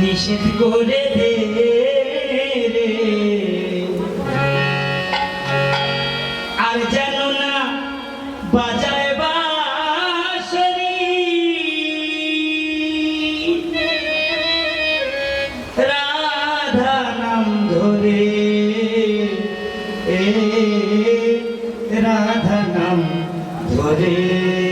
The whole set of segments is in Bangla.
নিষেধ করে দে আর যেন না বাজায় বাঁশরি। রাধা নাম ধরে এ राधनं ध्वजे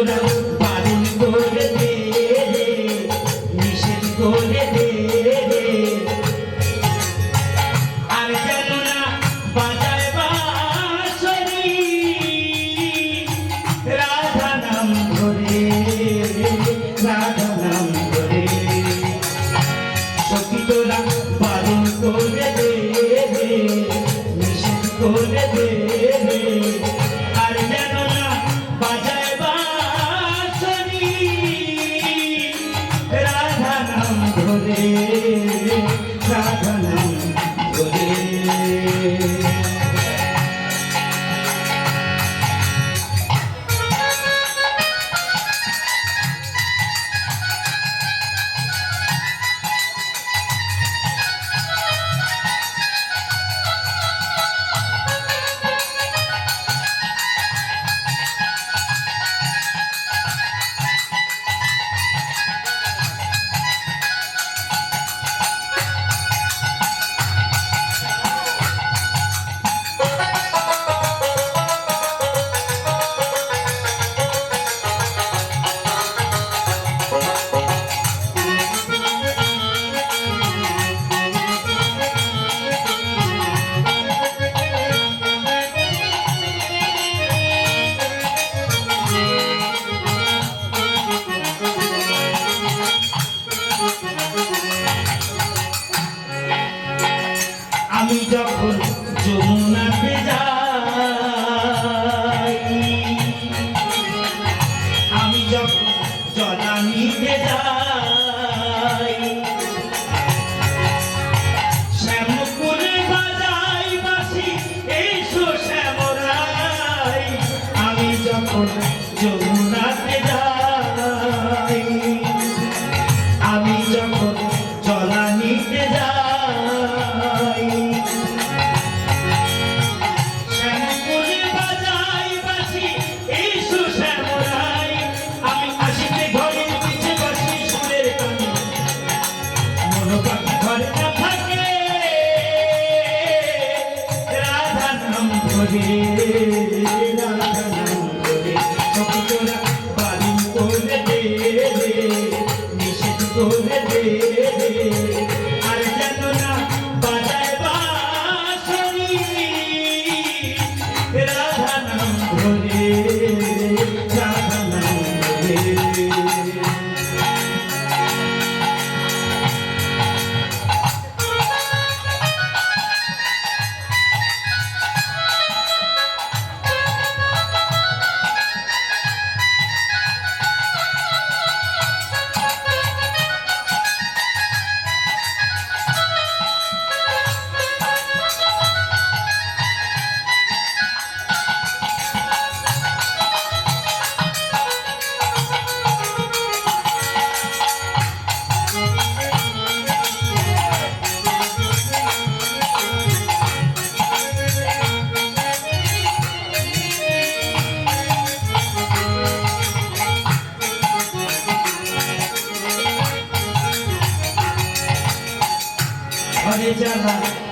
করে দে নিষেধ করে দে। যমুনাতে যাই। আমি যখন চলানিতে যাই, শ্যামপুরে বাজাই বাসি এই সুশ্যামরাই আমি আসিতে ঘরের পিছে বাসি সুরের কানে। মন পাখি ঘরে না থাকে, রাধার নাম ধরে। রাধা रे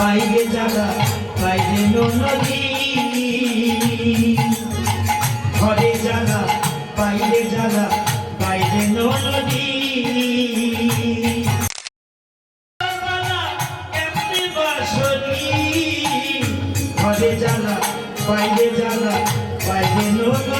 পাইবে জাগা পাইবে নদী। ঘরে জাগা পাইবে জাগা পাইবে নদী। ঘরে জাগা পাইবে জাগা পাইবে নদী।